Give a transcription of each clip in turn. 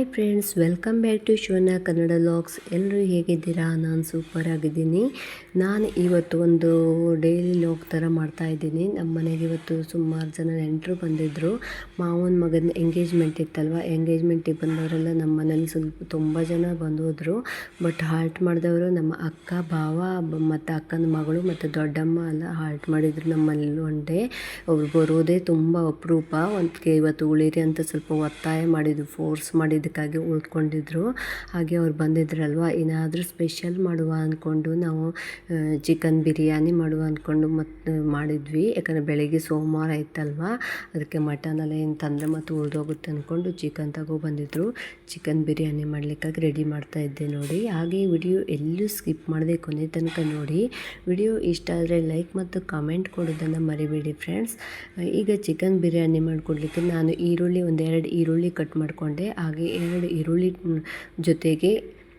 Hi friends welcome back to Shona Kannada vlogs ಎಲ್ಲರೂ ಹೇಗಿದ್ದೀರಾ? ನಾನು ಸೂಪರ್ ಆಗಿದ್ದೀನಿ. ನಾನು ಇವತ್ತು ಒಂದು ಡೈಲಿ ಲಾಗ್ ಥರ ಮಾಡ್ತಾ ಇದ್ದೀನಿ. ನಮ್ಮ ಮನೆಗೆ ಇವತ್ತು ಸುಮಾರು ಜನ ನೆಂಟರು ಬಂದಿದ್ದರು ಮಾವನ ಮಗನ ಎಂಗೇಜ್ಮೆಂಟ್ ಇತ್ತಲ್ವ? ಎಂಗೇಜ್ಮೆಂಟಿಗೆ ಬಂದವರೆಲ್ಲ ನಮ್ಮ ಮನೇಲಿ ಸ್ವಲ್ಪ ತುಂಬ ಜನ ಬಂದೋದ್ರು. ಬಟ್ ಹಾಲ್ಟ್ ಮಾಡಿದವರು ನಮ್ಮ ಅಕ್ಕ, ಭಾವ ಮತ್ತು ಅಕ್ಕನ ಮಗಳು ಮತ್ತು ದೊಡ್ಡಮ್ಮ ಎಲ್ಲ ಹಾಲ್ಟ್ ಮಾಡಿದರು ನಮ್ಮಲ್ಲಿ ಒನ್ ಡೇ ಅವ್ರು ಬರೋದೇ ತುಂಬ ಅಪರೂಪ. ಒಂದು ಇವತ್ತು ಉಳಿರಿ ಅಂತ ಸ್ವಲ್ಪ ಒತ್ತಾಯ ಮಾಡಿದ್ದು ಫೋರ್ಸ್ ಮಾಡಿದ್ದಕ್ಕಾಗಿ ಉಳ್ಕೊಂಡಿದ್ರು. ಹಾಗೆ ಅವ್ರು ಬಂದಿದ್ರಲ್ವ? ಏನಾದರೂ ಸ್ಪೆಷಲ್ ಮಾಡುವ ಅಂದ್ಕೊಂಡು ನಾವು ಚಿಕನ್ ಬಿರಿಯಾನಿ ಮಾಡುವ ಅಂದ್ಕೊಂಡು ಮತ್ತು ಮಾಡಿದ್ವಿ. ಯಾಕಂದರೆ ಬೆಳಗ್ಗೆ ಸೋಮವಾರ ಇತ್ತಲ್ವ ಅದಕ್ಕೆ ಮಟನ್ ಎಲ್ಲ ಏನು ತಂದರೆ ಮತ್ತು ಉಳಿದೋಗುತ್ತೆ ಅಂದ್ಕೊಂಡು ಚಿಕನ್ ತಗೋ ಬಂದಿದ್ರು. ಚಿಕನ್ ಬಿರಿಯಾನಿ ಮಾಡಲಿಕ್ಕಾಗಿ ರೆಡಿ ಮಾಡ್ತಾ ಇದ್ದೆ ನೋಡಿ. ಹಾಗೆ ವಿಡಿಯೋ ಎಲ್ಲೂ ಸ್ಕಿಪ್ ಮಾಡದೆ ಕೊನೆ ತನಕ ನೋಡಿ. ವಿಡಿಯೋ ಇಷ್ಟ ಆದರೆ ಲೈಕ್ ಮತ್ತು ಕಮೆಂಟ್ ಕೊಡೋದನ್ನು ಮರಿಬೇಡಿ ಫ್ರೆಂಡ್ಸ್ ಈಗ ಚಿಕನ್ ಬಿರಿಯಾನಿ ಮಾಡಿಕೊಡ್ಲಿಕ್ಕೆ ನಾನು ಈರುಳ್ಳಿ ಒಂದೆರಡು ಈರುಳ್ಳಿ ಕಟ್ ಮಾಡಿಕೊಂಡೆ. ಹಾಗೆ ಎರಡು ಈರುಳ್ಳಿ ಜೊತೆಗೆ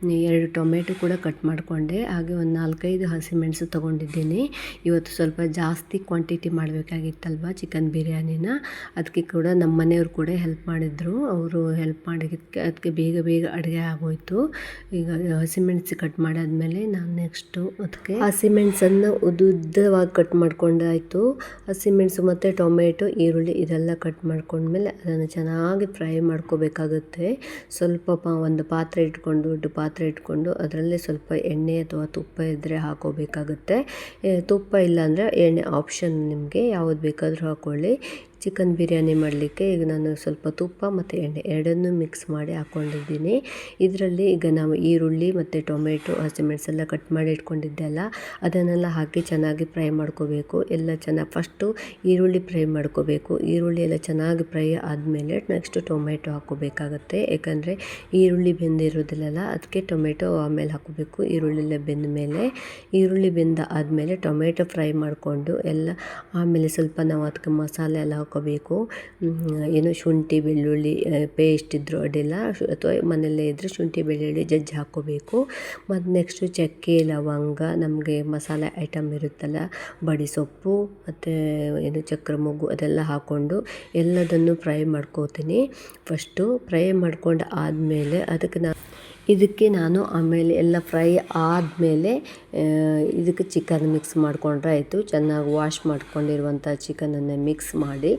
ಎರಡು ಟೊಮೆಟೊ ಕೂಡ ಕಟ್ ಮಾಡಿಕೊಂಡೆ. ಹಾಗೆ ಒಂದು ನಾಲ್ಕೈದು ಹಸಿಮೆಣಸು ತೊಗೊಂಡಿದ್ದೀನಿ. ಇವತ್ತು ಸ್ವಲ್ಪ ಜಾಸ್ತಿ ಕ್ವಾಂಟಿಟಿ ಮಾಡಬೇಕಾಗಿತ್ತಲ್ವ ಚಿಕನ್ ಬಿರಿಯಾನಿನ. ಅದಕ್ಕೆ ಕೂಡ ನಮ್ಮ ಮನೆಯವರು ಕೂಡ ಹೆಲ್ಪ್ ಮಾಡಿದರು. ಅವರು ಹೆಲ್ಪ್ ಮಾಡಿದ್ದಕ್ಕೆ ಅದಕ್ಕೆ ಬೇಗ ಬೇಗ ಅಡುಗೆ ಆಗೋಯಿತು. ಈಗ ಹಸಿಮೆಣಸು ಕಟ್ ಮಾಡಾದ್ಮೇಲೆ ನಾನು ನೆಕ್ಸ್ಟು ಅದಕ್ಕೆ ಹಸಿಮೆಣಸನ್ನು ಉದ್ದುದ್ದವಾಗಿ ಕಟ್ ಮಾಡ್ಕೊಂಡಾಯಿತು. ಹಸಿಮೆಣಸು ಮತ್ತು ಟೊಮೆಟೊ, ಈರುಳ್ಳಿ ಇದೆಲ್ಲ ಕಟ್ ಮಾಡಿಕೊಂಡ್ಮೇಲೆ ಅದನ್ನು ಚೆನ್ನಾಗಿ ಫ್ರೈ ಮಾಡ್ಕೋಬೇಕಾಗುತ್ತೆ. ಸ್ವಲ್ಪ ಒಂದು ಪಾತ್ರೆ ಇಟ್ಕೊಂಡು ಪಾತ್ರೆ ಪಾತ್ರೆ ಇಟ್ಕೊಂಡು ಅದರಲ್ಲಿ ಸ್ವಲ್ಪ ಎಣ್ಣೆ ಅಥವಾ ತುಪ್ಪ ಇದ್ದರೆ ಹಾಕೋಬೇಕಾಗುತ್ತೆ. ತುಪ್ಪ ಇಲ್ಲಾಂದರೆ ಎಣ್ಣೆ ಆಪ್ಷನ್ ನಿಮಗೆ ಯಾವುದು ಬೇಕಾದರೂ ಹಾಕ್ಕೊಳ್ಳಿ ಚಿಕನ್ ಬಿರಿಯಾನಿ ಮಾಡಲಿಕ್ಕೆ ಈಗ ನಾನು ಸ್ವಲ್ಪ ತುಪ್ಪ ಮತ್ತು ಎಣ್ಣೆ ಎರಡನ್ನೂ ಮಿಕ್ಸ್ ಮಾಡಿ ಹಾಕ್ಕೊಂಡಿದ್ದೀನಿ ಇದರಲ್ಲಿ ಈಗ ನಾವು ಈರುಳ್ಳಿ ಮತ್ತು ಟೊಮೆಟೊ ಹಸಿಮೆಣಸೆಲ್ಲ ಕಟ್ ಮಾಡಿ ಇಟ್ಕೊಂಡಿದ್ದೆ ಅಲ್ಲ, ಅದನ್ನೆಲ್ಲ ಹಾಕಿ ಚೆನ್ನಾಗಿ ಫ್ರೈ ಮಾಡ್ಕೋಬೇಕು. ಎಲ್ಲ ಚೆನ್ನಾಗಿ ಫಸ್ಟು ಈರುಳ್ಳಿ ಫ್ರೈ ಮಾಡ್ಕೋಬೇಕು. ಈರುಳ್ಳಿ ಎಲ್ಲ ಚೆನ್ನಾಗಿ ಫ್ರೈ ಆದಮೇಲೆ ನೆಕ್ಸ್ಟ್ ಟೊಮೆಟೊ ಹಾಕೋಬೇಕಾಗತ್ತೆ ಯಾಕಂದರೆ ಈರುಳ್ಳಿ ಬೆಂದಿರೋದಿಲ್ಲಲ್ಲ, ಅದಕ್ಕೆ ಟೊಮೆಟೊ ಆಮೇಲೆ ಹಾಕೋಬೇಕು ಈರುಳ್ಳಿ ಎಲ್ಲ ಬೆಂದ ಮೇಲೆ ಈರುಳ್ಳಿ ಬೆಂದ ಆದಮೇಲೆ ಟೊಮೆಟೊ ಫ್ರೈ ಮಾಡಿಕೊಂಡು ಎಲ್ಲ, ಆಮೇಲೆ ಸ್ವಲ್ಪ ನಾವು ಅದಕ್ಕೆ ಮಸಾಲೆ ಎಲ್ಲ ಹಾಕೋಬೇಕು ಏನು ಶುಂಠಿ, ಬೆಳ್ಳುಳ್ಳಿ ಪೇಸ್ಟ್ ಇದ್ದರೂ ಅಡ್ಡಿಲ್ಲ ಅಥವಾ ಮನೆಯಲ್ಲೇ ಇದ್ದರೆ ಶುಂಠಿ, ಬೆಳ್ಳುಳ್ಳಿ, ಜಜ್ಜಿ ಹಾಕ್ಕೋಬೇಕು. ಮತ್ತು ನೆಕ್ಸ್ಟು ಚಕ್ಕೆ, ಲವಂಗ, ನಮಗೆ ಮಸಾಲೆ ಐಟಮ್ ಇರುತ್ತಲ್ಲ ಬಡಿಸೊಪ್ಪು ಮತ್ತು ಏನು ಚಕ್ರ ಮೊಗ್ಗು ಅದೆಲ್ಲ ಹಾಕ್ಕೊಂಡು ಎಲ್ಲದನ್ನು ಫ್ರೈ ಮಾಡ್ಕೋತೀನಿ. ಫಸ್ಟು ಫ್ರೈ ಮಾಡ್ಕೊಂಡು ಆದಮೇಲೆ ಅದಕ್ಕೆ ನಾ ಇದಕ್ಕೆ ನಾನು ಆಮೇಲೆ ಎಲ್ಲ ಫ್ರೈ ಆದಮೇಲೆ ಇದಕ್ಕೆ ಚಿಕನ್ ಮಿಕ್ಸ್ ಮಾಡಿಕೊಂಡ್ರೆ ಆಯಿತು. ಚೆನ್ನಾಗಿ ವಾಶ್ ಮಾಡ್ಕೊಂಡಿರುವಂಥ ಚಿಕನನ್ನು ಮಿಕ್ಸ್ ಮಾಡಿ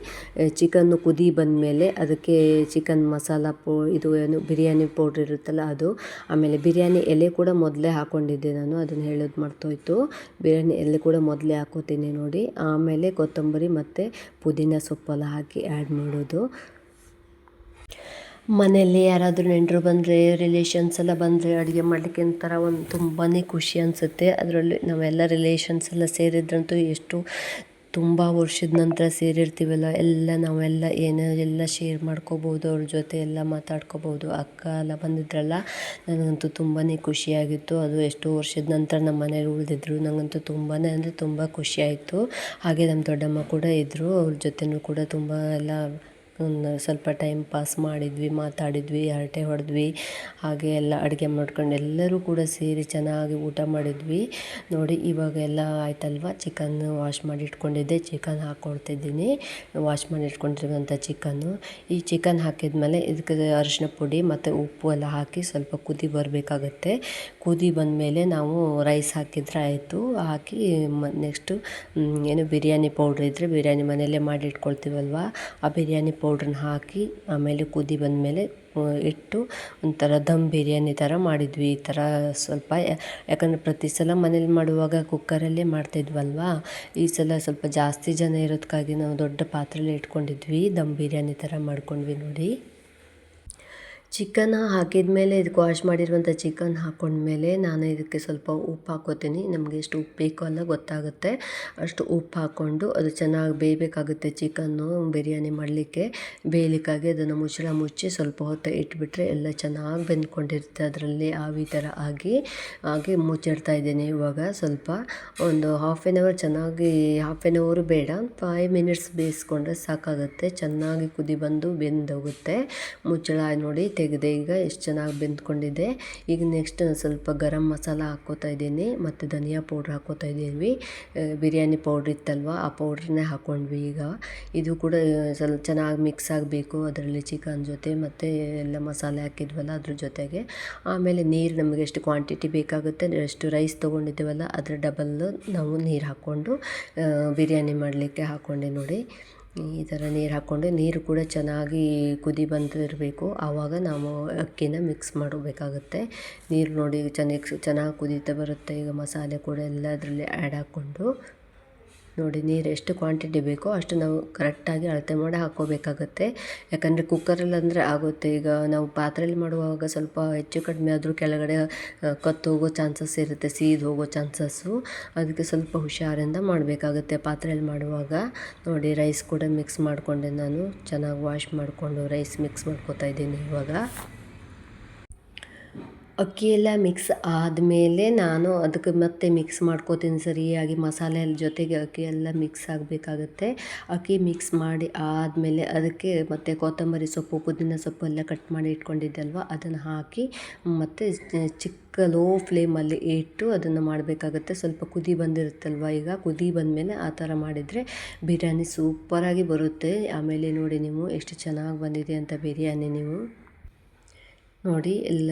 ಚಿಕನ್ನು ಕುದಿ ಬಂದಮೇಲೆ ಅದಕ್ಕೆ ಚಿಕನ್ ಮಸಾಲ ಪೌ, ಇದು ಏನು, ಬಿರಿಯಾನಿ ಪೌಡ್ರ್ ಇರುತ್ತಲ್ಲ ಅದು, ಆಮೇಲೆ ಬಿರಿಯಾನಿ ಎಲೆ ಕೂಡ ಮೊದಲೇ ಹಾಕ್ಕೊಂಡಿದ್ದೆ ನಾನು, ಅದನ್ನು ಹೇಳೋದು ಮರ್ತೋಯ್ತು. ಬಿರಿಯಾನಿ ಎಲೆ ಕೂಡ ಮೊದಲೇ ಹಾಕೋತೀನಿ ನೋಡಿ. ಆಮೇಲೆ ಕೊತ್ತಂಬರಿ ಮತ್ತು ಪುದೀನ ಸೊಪ್ಪೆಲ್ಲ ಹಾಕಿ ಆ್ಯಡ್ ಮಾಡೋದು. ಮನೆಯಲ್ಲಿ ಯಾರಾದರೂ ನೆಂಟರು ಬಂದರೆ ರಿಲೇಷನ್ಸ್ ಎಲ್ಲ ಬಂದರೆ ಅಡುಗೆ ಮಾಡಲಿಕ್ಕೆ ಒಂಥರ ಒಂದು ತುಂಬಾ ಖುಷಿ ಅನಿಸುತ್ತೆ. ಅದರಲ್ಲಿ ನಾವೆಲ್ಲ ರಿಲೇಷನ್ಸ್ ಎಲ್ಲ ಸೇರಿದ್ರಂತೂ ಎಷ್ಟು ತುಂಬ ವರ್ಷದ ನಂತರ ಸೇರಿರ್ತೀವಲ್ಲ, ಎಲ್ಲ ನಾವೆಲ್ಲ ಏನೋ, ಎಲ್ಲ ಶೇರ್ ಮಾಡ್ಕೋಬೋದು, ಅವ್ರ ಜೊತೆ ಎಲ್ಲ ಮಾತಾಡ್ಕೋಬೋದು. ಅಕ್ಕ ಎಲ್ಲ ಬಂದಿದ್ರಲ್ಲ, ನನಗಂತೂ ತುಂಬಾ ಖುಷಿಯಾಗಿತ್ತು. ಅದು ಎಷ್ಟೋ ವರ್ಷದ ನಂತರ ನಮ್ಮ ಮನೇಲಿ ಉಳಿದಿದ್ರು. ನನಗಂತೂ ತುಂಬಾ ಅಂದರೆ ತುಂಬ ಖುಷಿಯಾಯಿತು. ಹಾಗೆ ನಮ್ಮ ದೊಡ್ಡಮ್ಮ ಕೂಡ ಇದ್ದರು ಅವ್ರ ಜೊತೆನೂ ಕೂಡ ತುಂಬ ಎಲ್ಲ ಒಂದು ಸ್ವಲ್ಪ ಟೈಮ್ ಪಾಸ್ ಮಾಡಿದ್ವಿ, ಮಾತಾಡಿದ್ವಿ, ಹರಟೆ ಹೊಡೆದ್ವಿ, ಹಾಗೆ ಎಲ್ಲ ಅಡುಗೆ ಮಾಡ್ಕೊಂಡು ಎಲ್ಲರೂ ಕೂಡ ಸೇರಿ ಚೆನ್ನಾಗಿ ಊಟ ಮಾಡಿದ್ವಿ. ನೋಡಿ, ಇವಾಗ ಎಲ್ಲ ಆಯ್ತಲ್ವ? ಚಿಕನ್ ವಾಶ್ ಮಾಡಿ ಇಟ್ಕೊಂಡಿದ್ದೆ. ಚಿಕನ್ ಹಾಕ್ಕೊಳ್ತಿದ್ದೀನಿ ವಾಶ್ ಮಾಡಿ ಇಟ್ಕೊಂಡಿರುವಂಥ ಚಿಕನ್ನು ಈ ಚಿಕನ್ ಹಾಕಿದ್ಮೇಲೆ ಇದಕ್ಕೆ ಅರಿಶಿನ ಪುಡಿ ಮತ್ತು ಉಪ್ಪು ಎಲ್ಲ ಹಾಕಿ ಸ್ವಲ್ಪ ಕುದಿ ಬರಬೇಕಾಗತ್ತೆ. ಕುದಿ ಬಂದಮೇಲೆ ನಾವು ರೈಸ್ ಹಾಕಿದ್ರೆ ಆಯಿತು. ಹಾಕಿ ಮ ನೆಕ್ಸ್ಟು ಏನು ಬಿರಿಯಾನಿ ಪೌಡ್ರ್ ಇದ್ದರೆ ಬಿರಿಯಾನಿ ಮನೆಯಲ್ಲೇ ಮಾಡಿ ಇಟ್ಕೊಳ್ತೀವಲ್ವ? ಆ ಬಿರಿಯಾನಿ ಪೌಡ್ರನ್ನ ಹಾಕಿ ಆಮೇಲೆ ಕುದಿ ಬಂದಮೇಲೆ ಇಟ್ಟು ಒಂಥರ ದಮ್ ಬಿರಿಯಾನಿ ಥರ ಮಾಡಿದ್ವಿ. ಈ ಥರ ಸ್ವಲ್ಪ, ಯಾಕಂದರೆ ಪ್ರತಿ ಸಲ ಮನೇಲಿ ಮಾಡುವಾಗ ಕುಕ್ಕರಲ್ಲೇ ಮಾಡ್ತಿದ್ವಲ್ವಾ ಈ ಸಲ ಸ್ವಲ್ಪ ಜಾಸ್ತಿ ಜನ ಇರೋದಕ್ಕಾಗಿ ನಾವು ದೊಡ್ಡ ಪಾತ್ರೆಯಲ್ಲಿ ಇಟ್ಕೊಂಡಿದ್ವಿ. ದಮ್ ಬಿರಿಯಾನಿ ಥರ ಮಾಡ್ಕೊಂಡ್ವಿ ನೋಡಿ. ಚಿಕನ್ ಹಾಕಿದ ಮೇಲೆ ಇದಕ್ಕೆ ವಾಶ್ ಮಾಡಿರುವಂಥ ಚಿಕನ್ ಹಾಕ್ಕೊಂಡ್ಮೇಲೆ ನಾನು ಇದಕ್ಕೆ ಸ್ವಲ್ಪ ಉಪ್ಪು ಹಾಕೋತೀನಿ. ನಮಗೆ ಎಷ್ಟು ಉಪ್ಪು ಬೇಕು ಅಲ್ಲ ಗೊತ್ತಾಗುತ್ತೆ. ಅಷ್ಟು ಉಪ್ಪು ಹಾಕ್ಕೊಂಡು ಅದು ಚೆನ್ನಾಗಿ ಬೇಯಬೇಕಾಗುತ್ತೆ ಚಿಕನ್ನು ಬಿರಿಯಾನಿ ಮಾಡಲಿಕ್ಕೆ. ಬೇಯಲಿಕ್ಕಾಗಿ ಅದನ್ನು ಮುಚ್ಚಳ ಮುಚ್ಚಿ ಸ್ವಲ್ಪ ಹೊತ್ತು ಇಟ್ಬಿಟ್ರೆ ಎಲ್ಲ ಚೆನ್ನಾಗಿ ಬೆಂದ್ಕೊಂಡಿರುತ್ತೆ ಅದರಲ್ಲಿ ಆವಿ ಥರ ಆಗಿ ಹಾಗೆ ಮುಚ್ಚಿಡ್ತಾ ಇದ್ದೀನಿ ಇವಾಗ ಸ್ವಲ್ಪ. ಒಂದು ಹಾಫ್ ಆನ್ ಅವರ್ ಚೆನ್ನಾಗಿ ಹಾಫ್ ಆ್ಯನ್ ಅವರು ಬೇಡ. ಫೈವ್ ಮಿನಿಟ್ಸ್ ಬೇಯಿಸ್ಕೊಂಡ್ರೆ ಸಾಕಾಗುತ್ತೆ. ಚೆನ್ನಾಗಿ ಕುದಿ ಬಂದು ಬೆಂದೋಗುತ್ತೆ. ಮುಚ್ಚಳ ನೋಡಿ ತೆಗೆದೆ. ಈಗ ಎಷ್ಟು ಚೆನ್ನಾಗಿ ಬೆಂದ್ಕೊಂಡಿದೆ. ಈಗ ನೆಕ್ಸ್ಟ್ ಸ್ವಲ್ಪ ಗರಂ ಮಸಾಲ ಹಾಕ್ಕೋತಾ ಇದ್ದೀನಿ. ಮತ್ತು ಧನಿಯಾ ಪೌಡ್ರ್ ಹಾಕ್ಕೋತಾ ಇದ್ದೀವಿ. ಬಿರಿಯಾನಿ ಪೌಡ್ರ್ ಇತ್ತಲ್ವ, ಆ ಪೌಡ್ರನ್ನೇ ಹಾಕ್ಕೊಂಡ್ವಿ ಈಗ. ಇದು ಕೂಡ ಸ್ವಲ್ಪ ಚೆನ್ನಾಗಿ ಮಿಕ್ಸ್ ಆಗಬೇಕು ಅದರಲ್ಲಿ ಚಿಕನ್ ಜೊತೆ, ಮತ್ತು ಎಲ್ಲ ಮಸಾಲೆ ಹಾಕಿದ್ವಲ್ಲ ಅದ್ರ ಜೊತೆಗೆ. ಆಮೇಲೆ ನೀರು ನಮಗೆ ಎಷ್ಟು ಕ್ವಾಂಟಿಟಿ ಬೇಕಾಗುತ್ತೆ, ಎಷ್ಟು ರೈಸ್ ತೊಗೊಂಡಿದ್ದೀವಲ್ಲ ಅದರ ಡಬಲ್ ನಾವು ನೀರು ಹಾಕ್ಕೊಂಡು ಬಿರಿಯಾನಿ ಮಾಡಲಿಕ್ಕೆ ಹಾಕ್ಕೊಂಡೆ ನೋಡಿ. ಈ ಥರ ನೀರು ಹಾಕ್ಕೊಂಡು ನೀರು ಕೂಡ ಚೆನ್ನಾಗಿ ಕುದಿ ಬಂದಿರಬೇಕು. ಆವಾಗ ನಾವು ಅಕ್ಕಿನ ಮಿಕ್ಸ್ ಮಾಡಬೇಕಾಗುತ್ತೆ ನೀರು ನೋಡಿ ಚೆನ್ನಾಗಿ ಚೆನ್ನಾಗಿ ಕುದೀತಾ ಬರುತ್ತೆ. ಈಗ ಮಸಾಲೆ ಕೂಡ ಎಲ್ಲ ಅದರಲ್ಲಿ ಆ್ಯಡ್ ಹಾಕ್ಕೊಂಡು ನೋಡಿ ನೀರು ಎಷ್ಟು ಕ್ವಾಂಟಿಟಿ ಬೇಕೋ ಅಷ್ಟು ನಾವು ಕರೆಕ್ಟಾಗಿ ಅಳತೆ ಮಾಡಿ ಹಾಕ್ಕೋಬೇಕಾಗತ್ತೆ. ಯಾಕಂದರೆ ಕುಕ್ಕರಲ್ಲಿ ಅಂದರೆ ಆಗುತ್ತೆ. ಈಗ ನಾವು ಪಾತ್ರೆಯಲ್ಲಿ ಮಾಡುವಾಗ ಸ್ವಲ್ಪ ಹೆಚ್ಚು ಕಡಿಮೆ ಆದರೂ ಕೆಳಗಡೆ ಕತ್ತು ಹೋಗೋ ಚಾನ್ಸಸ್ ಇರುತ್ತೆ, ಸೀದು ಹೋಗೋ ಚಾನ್ಸಸ್ಸು ಅದಕ್ಕೆ ಸ್ವಲ್ಪ ಹುಷಾರಿಂದ ಮಾಡಬೇಕಾಗುತ್ತೆ ಪಾತ್ರೆಯಲ್ಲಿ ಮಾಡುವಾಗ. ನೋಡಿ ರೈಸ್ ಕೂಡ ಮಿಕ್ಸ್ ಮಾಡಿಕೊಂಡೆ ನಾನು. ಚೆನ್ನಾಗಿ ವಾಶ್ ಮಾಡಿಕೊಂಡು ರೈಸ್ ಮಿಕ್ಸ್ ಮಾಡ್ಕೋತಾ ಇದ್ದೀನಿ ಇವಾಗ. ಅಕ್ಕಿ ಎಲ್ಲ ಮಿಕ್ಸ್ ಆದಮೇಲೆ ನಾನು ಅದಕ್ಕೆ ಮತ್ತೆ ಮಿಕ್ಸ್ ಮಾಡ್ಕೋತೀನಿ ಸರಿಯಾಗಿ ಮಸಾಲೆ ಜೊತೆಗೆ ಅಕ್ಕಿ ಎಲ್ಲ ಮಿಕ್ಸ್ ಆಗಬೇಕಾಗತ್ತೆ. ಅಕ್ಕಿ ಮಿಕ್ಸ್ ಮಾಡಿ ಆದಮೇಲೆ ಅದಕ್ಕೆ ಮತ್ತೆ ಕೊತ್ತಂಬರಿ ಸೊಪ್ಪು, ಪುದೀನ ಸೊಪ್ಪು ಎಲ್ಲ ಕಟ್ ಮಾಡಿ ಇಟ್ಕೊಂಡಿದ್ದಲ್ವ? ಅದನ್ನು ಹಾಕಿ ಮತ್ತು ಚಿಕ್ಕ ಲೋ ಫ್ಲೇಮಲ್ಲಿ ಇಟ್ಟು ಅದನ್ನು ಮಾಡಬೇಕಾಗತ್ತೆ. ಸ್ವಲ್ಪ ಕುದಿ ಬಂದಿರುತ್ತಲ್ವ ಈಗ? ಕುದಿ ಬಂದಮೇಲೆ ಆ ಥರ ಮಾಡಿದರೆ ಬಿರಿಯಾನಿ ಸೂಪರಾಗಿ ಬರುತ್ತೆ. ಆಮೇಲೆ ನೋಡಿ ನೀವು ಎಷ್ಟು ಚೆನ್ನಾಗಿ ಬಂದಿದೆ ಅಂತ ಬಿರಿಯಾನಿ ನೀವು. ನೋಡಿ, ಎಲ್ಲ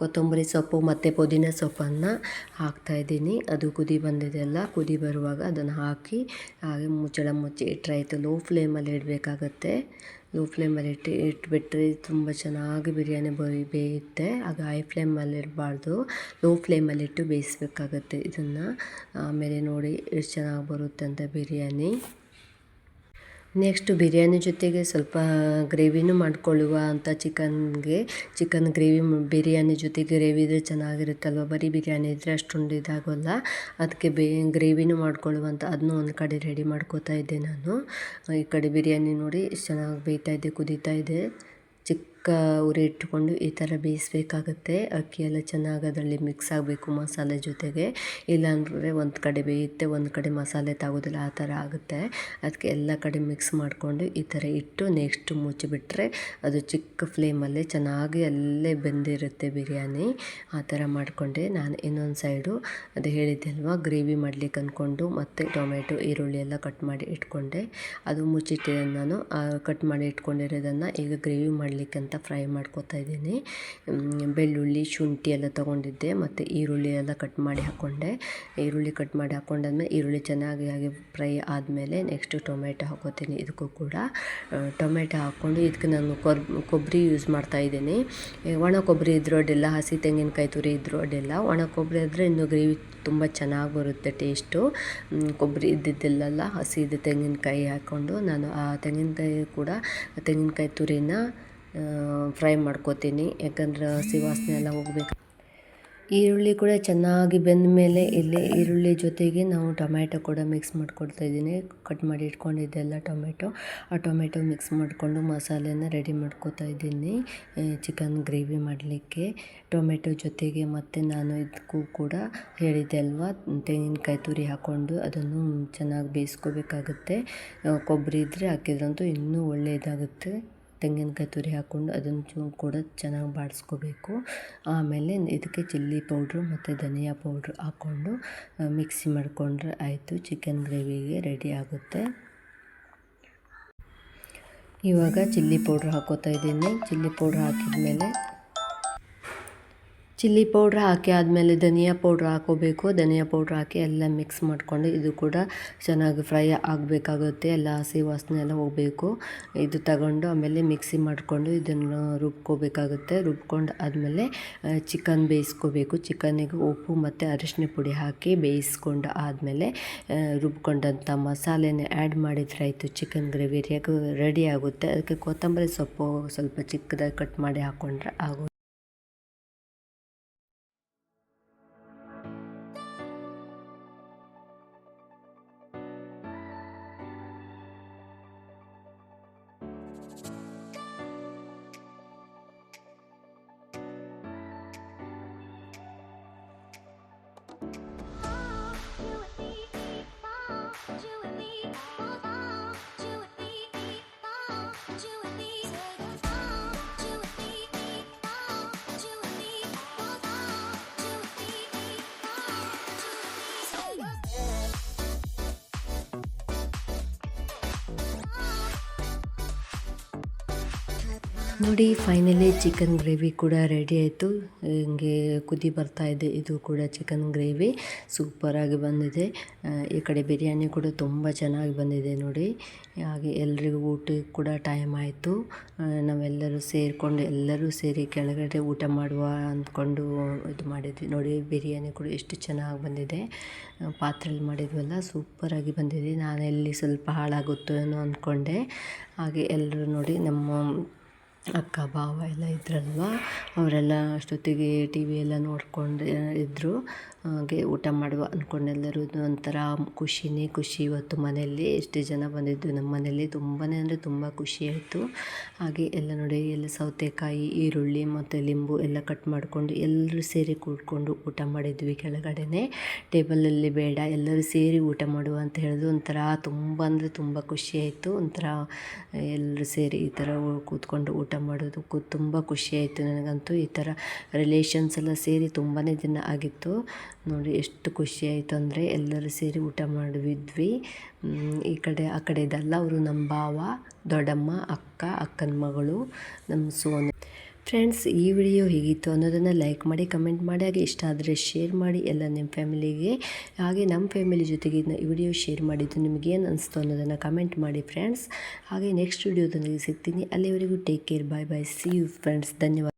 ಕೊತ್ತಂಬರಿ ಸೊಪ್ಪು ಮತ್ತು ಪುದೀನ ಸೊಪ್ಪನ್ನು ಹಾಕ್ತಾಯಿದ್ದೀನಿ ಅದು ಕುದಿ ಬಂದಿದೆಯಲ್ಲ ಕುದಿ ಬರುವಾಗ ಅದನ್ನು ಹಾಕಿ ಹಾಗೆ ಮುಚ್ಚಳ ಮುಚ್ಚಿ ಇಟ್ಟರೆ ಆಯಿತು. ಲೋ ಫ್ಲೇಮಲ್ಲಿ ಇಡಬೇಕಾಗತ್ತೆ. ಲೋ ಫ್ಲೇಮಲ್ಲಿ ಇಟ್ಟು, ಇಟ್ಬಿಟ್ರೆ ತುಂಬ ಚೆನ್ನಾಗಿ ಬಿರಿಯಾನಿ ಬರಿ, ಬೇಯುತ್ತೆ. ಆಗ ಹೈ ಫ್ಲೇಮಲ್ಲಿ ಇರಬಾರ್ದು ಲೋ ಫ್ಲೇಮಲ್ಲಿಟ್ಟು ಬೇಯಿಸ್ಬೇಕಾಗತ್ತೆ ಇದನ್ನು. ಆಮೇಲೆ ನೋಡಿ, ಎಷ್ಟು ಚೆನ್ನಾಗಿ ಬರುತ್ತೆ ಅಂತ ಬಿರಿಯಾನಿ. ನೆಕ್ಸ್ಟ್ ಬಿರಿಯಾನಿ ಜೊತೆಗೆ ಸ್ವಲ್ಪ ಗ್ರೇವಿನೂ ಮಾಡ್ಕೊಳ್ಳುವ ಅಂತ ಚಿಕನ್ಗೆ, ಚಿಕನ್ ಗ್ರೇವಿ ಬಿರಿಯಾನಿ ಜೊತೆ ಗ್ರೇವಿ ಇದ್ದರೆ ಚೆನ್ನಾಗಿರುತ್ತಲ್ವ? ಬರೀ ಬಿರಿಯಾನಿ ಇದ್ದರೆ ಅಷ್ಟೊಂದು ಇದಾಗೋಲ್ಲ. ಅದಕ್ಕೆ ಬೇ, ಗ್ರೇವಿನೂ ಮಾಡ್ಕೊಳ್ಳುವಂಥ ಅದನ್ನೂ ಒಂದು ಕಡೆ ರೆಡಿ ಮಾಡ್ಕೋತಾ ಇದ್ದೆ ನಾನು. ಈ ಕಡೆ ಬಿರಿಯಾನಿ ನೋಡಿ, ಚೆನ್ನಾಗಿ ಬೇಯ್ತಾ ಇದೆ, ಕುದೀತಾ ಇದೆ. ಚಿಕ್ಕ ಉರಿ ಇಟ್ಟುಕೊಂಡು ಈ ಥರ ಬೇಯಿಸಬೇಕಾಗತ್ತೆ. ಅಕ್ಕಿ ಎಲ್ಲ ಚೆನ್ನಾಗಿ ಅದರಲ್ಲಿ ಮಿಕ್ಸ್ ಆಗಬೇಕು ಮಸಾಲೆ ಜೊತೆಗೆ. ಇಲ್ಲಾಂದರೆ ಒಂದು ಕಡೆ ಬೇಯುತ್ತೆ, ಒಂದು ಕಡೆ ಮಸಾಲೆ ತಾಗೋದಿಲ್ಲ ಆ ಥರ ಆಗುತ್ತೆ. ಅದಕ್ಕೆ ಎಲ್ಲ ಕಡೆ ಮಿಕ್ಸ್ ಮಾಡಿಕೊಂಡು ಈ ಥರ ಇಟ್ಟು ನೆಕ್ಸ್ಟ್ ಮುಚ್ಚಿಬಿಟ್ರೆ ಅದು ಚಿಕ್ಕ ಫ್ಲೇಮಲ್ಲೇ ಚೆನ್ನಾಗಿ ಅಲ್ಲೇ ಬೆಂದಿರುತ್ತೆ ಬಿರಿಯಾನಿ. ಆ ಥರ ಮಾಡಿಕೊಂಡೆ. ನಾನು ಇನ್ನೊಂದು ಸೈಡು ಅದು ಹೇಳಿದ್ದೆ ಅಲ್ವಾ ಗ್ರೇವಿ ಮಾಡ್ಲಿಕ್ಕೆ ಅಂದ್ಕೊಂಡು ಮತ್ತು ಟೊಮೆಟೊ ಈರುಳ್ಳಿ ಎಲ್ಲ ಕಟ್ ಮಾಡಿ ಇಟ್ಕೊಂಡೆ. ಅದು ಮುಚ್ಚಿಟ್ಟಿದ್ದೆ ನಾನು. ಕಟ್ ಮಾಡಿ ಇಟ್ಕೊಂಡಿರೋದನ್ನು ಈಗ ಗ್ರೇವಿ ಮಾಡಲಿಕ್ಕೆ ಅಂತ ಫ್ರೈ ಮಾಡ್ಕೋತಾ ಇದ್ದೀನಿ. ಬೆಳ್ಳುಳ್ಳಿ, ಶುಂಠಿ ಎಲ್ಲ ತೊಗೊಂಡಿದ್ದೆ, ಮತ್ತು ಈರುಳ್ಳಿ ಎಲ್ಲ ಕಟ್ ಮಾಡಿ ಹಾಕ್ಕೊಂಡೆ ಈರುಳ್ಳಿ ಕಟ್ ಮಾಡಿ ಹಾಕ್ಕೊಂಡಾದ್ಮೇಲೆ ಈರುಳ್ಳಿ ಚೆನ್ನಾಗಿ ಹಾಗೆ ಫ್ರೈ ಆದಮೇಲೆ ನೆಕ್ಸ್ಟು ಟೊಮೆಟೊ ಹಾಕೋತೀನಿ ಇದಕ್ಕೂ ಕೂಡ. ಟೊಮೆಟೊ ಹಾಕ್ಕೊಂಡು ಇದಕ್ಕೆ ನಾನು ಕೊಬ್ಬರಿ ಯೂಸ್ ಮಾಡ್ತಾ ಇದ್ದೀನಿ. ಒಣ ಕೊಬ್ಬರಿ ಇದ್ರೂ ಅಡ್ಡಿಲ್ಲ, ಹಸಿ ತೆಂಗಿನಕಾಯಿ ತುರಿ ಇದ್ರೂ ಅಡ್ಡಿಲ್ಲ. ಒಣ ಕೊಬ್ಬರಿ ಆದರೆ ಇನ್ನೂ ಗ್ರೇವಿ ತುಂಬ ಚೆನ್ನಾಗಿ ಬರುತ್ತೆ ಟೇಸ್ಟು. ಕೊಬ್ಬರಿ ಇದ್ದಿದ್ದೆಲ್ಲ ಹಸಿದು ತೆಂಗಿನಕಾಯಿ ಹಾಕ್ಕೊಂಡು ನಾನು ಆ ತೆಂಗಿನಕಾಯಿ ಕೂಡ, ತೆಂಗಿನಕಾಯಿ ತುರಿನ ಫ್ರೈ ಮಾಡ್ಕೋತೀನಿ, ಯಾಕಂದ್ರೆ ಹಸಿ ವಾಸನೆ ಎಲ್ಲ ಹೋಗ್ಬೇಕು. ಈರುಳ್ಳಿ ಕೂಡ ಚೆನ್ನಾಗಿ ಬೆಂದ ಮೇಲೆ ಇಲ್ಲಿ ಈರುಳ್ಳಿ ಜೊತೆಗೆ ನಾವು ಟೊಮ್ಯಾಟೊ ಕೂಡ ಮಿಕ್ಸ್ ಮಾಡ್ಕೊಡ್ತಾ ಇದ್ದೀನಿ. ಕಟ್ ಮಾಡಿ ಇಟ್ಕೊಂಡಿದ್ದೆಲ್ಲ ಟೊಮೆಟೊ ಆ ಟೊಮೆಟೊ ಮಿಕ್ಸ್ ಮಾಡಿಕೊಂಡು ಮಸಾಲೆನ ರೆಡಿ ಮಾಡ್ಕೋತಾ ಇದ್ದೀನಿ. ಚಿಕನ್ ಗ್ರೇವಿ ಮಾಡಲಿಕ್ಕೆ. ಟೊಮೆಟೊ ಜೊತೆಗೆ ಮತ್ತು ನಾನು ಇದಕ್ಕೂ ಕೂಡ ಹೇಳಿದ್ದೆ ಅಲ್ವಾ? ತೆಂಗಿನಕಾಯಿ ತುರಿ ಹಾಕ್ಕೊಂಡು ಅದನ್ನು ಚೆನ್ನಾಗಿ ಬೇಯಿಸ್ಕೋಬೇಕಾಗುತ್ತೆ. ಕೊಬ್ಬರಿ ಇದ್ದರೆ ಹಾಕಿದ್ರಂತೂ ಇನ್ನೂ ಒಳ್ಳೆಯದಾಗುತ್ತೆ. ತೆಂಗಿನಕಾಯಿ ತುರಿ ಹಾಕ್ಕೊಂಡು ಅದನ್ನು ಕೂಡ ಚೆನ್ನಾಗಿ ಬಾಡಿಸ್ಕೋಬೇಕು. ಆಮೇಲೆ ಇದಕ್ಕೆ ಚಿಲ್ಲಿ ಪೌಡ್ರು ಮತ್ತು ಧನಿಯಾ ಪೌಡ್ರು ಹಾಕ್ಕೊಂಡು ಮಿಕ್ಸಿ ಮಾಡಿಕೊಂಡ್ರೆ ಆಯಿತು, ಚಿಕನ್ ಗ್ರೇವಿಗೆ ರೆಡಿ ಆಗುತ್ತೆ. ಇವಾಗ ಚಿಲ್ಲಿ ಪೌಡ್ರ್ ಹಾಕೋತಾ ಇದ್ದೀನಿ. ಚಿಲ್ಲಿ ಪೌಡ್ರ್ ಹಾಕಿದ ಮೇಲೆ ಚಿಲ್ಲಿ ಪೌಡ್ರ್ ಹಾಕಿ ಆದಮೇಲೆ ಧನಿಯಾ ಪೌಡ್ರ್ ಹಾಕೋಬೇಕು. ಧನಿಯಾ ಪೌಡ್ರ್ ಹಾಕಿ ಎಲ್ಲ ಮಿಕ್ಸ್ ಮಾಡಿಕೊಂಡು ಇದು ಕೂಡ ಚೆನ್ನಾಗಿ ಫ್ರೈ ಆಗಬೇಕಾಗುತ್ತೆ. ಎಲ್ಲ ಹಸಿ ವಾಸನೆ ಎಲ್ಲ ಹೋಗಬೇಕು. ಇದು ತಗೊಂಡು ಆಮೇಲೆ ಮಿಕ್ಸಿ ಮಾಡಿಕೊಂಡು ಇದನ್ನು ರುಬ್ಕೋಬೇಕಾಗುತ್ತೆ. ರುಬ್ಕೊಂಡು ಆದಮೇಲೆ ಚಿಕನ್ ಬೇಯಿಸ್ಕೋಬೇಕು. ಚಿಕನಿಗೆ ಉಪ್ಪು ಮತ್ತು ಅರಿಶಿನ ಪುಡಿ ಹಾಕಿ ಬೇಯಿಸ್ಕೊಂಡು ಆದಮೇಲೆ ರುಬ್ಕೊಂಡಂಥ ಮಸಾಲೆನ ಆ್ಯಡ್ ಮಾಡಿದ್ರೆ ಆಯಿತು ಚಿಕನ್ ಗ್ರೇವಿ ರೆಡಿ ಆಗುತ್ತೆ. ಅದಕ್ಕೆ ಕೊತ್ತಂಬರಿ ಸೊಪ್ಪು ಸ್ವಲ್ಪ ಚಿಕ್ಕದಾಗಿ ಕಟ್ ಮಾಡಿ ಹಾಕ್ಕೊಂಡ್ರೆ ಆಗುತ್ತೆ ನೋಡಿ ಫೈನಲಿ ಚಿಕನ್ ಗ್ರೇವಿ ಕೂಡ ರೆಡಿ ಆಯಿತು. ಹಿಂಗೆ ಕುದಿ ಬರ್ತಾ ಇದೆ, ಇದು ಕೂಡ ಚಿಕನ್ ಗ್ರೇವಿ ಸೂಪರಾಗಿ ಬಂದಿದೆ. ಈ ಕಡೆ ಬಿರಿಯಾನಿ ಕೂಡ ತುಂಬ ಚೆನ್ನಾಗಿ ಬಂದಿದೆ ನೋಡಿ. ಹಾಗೆ ಎಲ್ರಿಗೂ ಊಟಕ್ಕೆ ಕೂಡ ಟೈಮ್ ಆಯಿತು. ನಾವೆಲ್ಲರೂ ಸೇರಿಕೊಂಡು ಎಲ್ಲರೂ ಸೇರಿ ಕೆಳಗಡೆ ಊಟ ಮಾಡುವ ಅಂದ್ಕೊಂಡು ಇದು ಮಾಡಿದ್ವಿ. ನೋಡಿ, ಬಿರಿಯಾನಿ ಕೂಡ ಎಷ್ಟು ಚೆನ್ನಾಗಿ ಬಂದಿದೆ. ಪಾತ್ರೆಯಲ್ಲಿ ಮಾಡಿದ್ವಲ್ಲ ಸೂಪರಾಗಿ ಬಂದಿದೆ. ನಾನು ಎಲ್ಲಿ ಸ್ವಲ್ಪ ಹಾಳಾಗುತ್ತೋ ಏನೋ ಅಂದ್ಕೊಂಡೆ. ಹಾಗೆ ಎಲ್ಲರೂ ನೋಡಿ, ನಮ್ಮ ಅಕ್ಕ, ಭಾವ ಎಲ್ಲ ಇದ್ರಲ್ವ? ಅವರೆಲ್ಲ ಅಷ್ಟೊತ್ತಿಗೆ ಟಿ ವಿ ಎಲ್ಲ ನೋಡ್ಕೊಂಡು ಇದ್ದರು ಹಾಗೆ ಊಟ ಮಾಡುವ ಅಂದ್ಕೊಂಡು ಎಲ್ಲರೂ ಒಂಥರ ಖುಷಿನೇ ಖುಷಿ ಇವತ್ತು ಮನೆಯಲ್ಲಿ. ಎಷ್ಟು ಜನ ಬಂದಿದ್ದು ನಮ್ಮ ಮನೆಯಲ್ಲಿ ತುಂಬಾ ಅಂದರೆ ತುಂಬ ಖುಷಿಯಾಯಿತು ಹಾಗೆ ಎಲ್ಲ ನೋಡಿ, ಎಲ್ಲ ಸೌತೆಕಾಯಿ, ಈರುಳ್ಳಿ ಮತ್ತು ಲಿಂಬು ಎಲ್ಲ ಕಟ್ ಮಾಡಿಕೊಂಡು ಎಲ್ಲರೂ ಸೇರಿ ಕೂಡ್ಕೊಂಡು ಊಟ ಮಾಡಿದ್ವಿ ಕೆಳಗಡೆನೆ. ಟೇಬಲಲ್ಲಿ ಬೇಡ, ಎಲ್ಲರೂ ಸೇರಿ ಊಟ ಮಾಡುವ ಅಂತ ಹೇಳಿದ್ರು. ಒಂಥರ ತುಂಬ ಅಂದರೆ ತುಂಬ ಖುಷಿ ಆಯಿತು. ಒಂಥರ ಎಲ್ಲರೂ ಸೇರಿ ಈ ಥರ ಕೂತ್ಕೊಂಡು ಊಟ ಮಾಡೋದಕ್ಕೂ ತುಂಬ ಖುಷಿ ಆಯಿತು ನನಗಂತೂ ಈ ಥರ ರಿಲೇಷನ್ಸ್ ಎಲ್ಲ ಸೇರಿ ತುಂಬಾ ದಿನ ಆಗಿತ್ತು. ನೋಡಿ ಎಷ್ಟು ಖುಷಿ ಆಯಿತು ಅಂದರೆ ಎಲ್ಲರೂ ಸೇರಿ ಊಟ ಮಾಡಿದ್ವಿ ಈ ಕಡೆ, ಆ ಕಡೆ ಇದೆಲ್ಲ ಅವರು ನಮ್ಮ ಭಾವ, ದೊಡ್ಡಮ್ಮ, ಅಕ್ಕ, ಅಕ್ಕನ ಮಗಳು, ನಮ್ಮ ಸೋನು ಫ್ರೆಂಡ್ಸ್ ಈ ವಿಡಿಯೋ ಹೇಗಿತ್ತು ಅನ್ನೋದನ್ನು ಲೈಕ್ ಮಾಡಿ ಕಮೆಂಟ್ ಮಾಡಿ, ಹಾಗೆ ಇಷ್ಟ ಆದರೆ ಶೇರ್ ಮಾಡಿ ಎಲ್ಲ ನಿಮ್ಮ ಫ್ಯಾಮಿಲಿಗೆ ಹಾಗೆ ನಮ್ಮ ಫ್ಯಾಮಿಲಿ ಜೊತೆಗೆ ಈ ವಿಡಿಯೋ ಶೇರ್ ಮಾಡಿದ್ದು ನಿಮಗೇನು ಅನಿಸ್ತು ಅನ್ನೋದನ್ನು ಕಮೆಂಟ್ ಮಾಡಿ ಫ್ರೆಂಡ್ಸ್ ಹಾಗೆ ನೆಕ್ಸ್ಟ್ ವಿಡಿಯೋದೊಂದಿಗೆ ಸಿಗ್ತೀನಿ. ಅಲ್ಲಿವರೆಗೂ take care bye bye see you friends ಧನ್ಯವಾದ.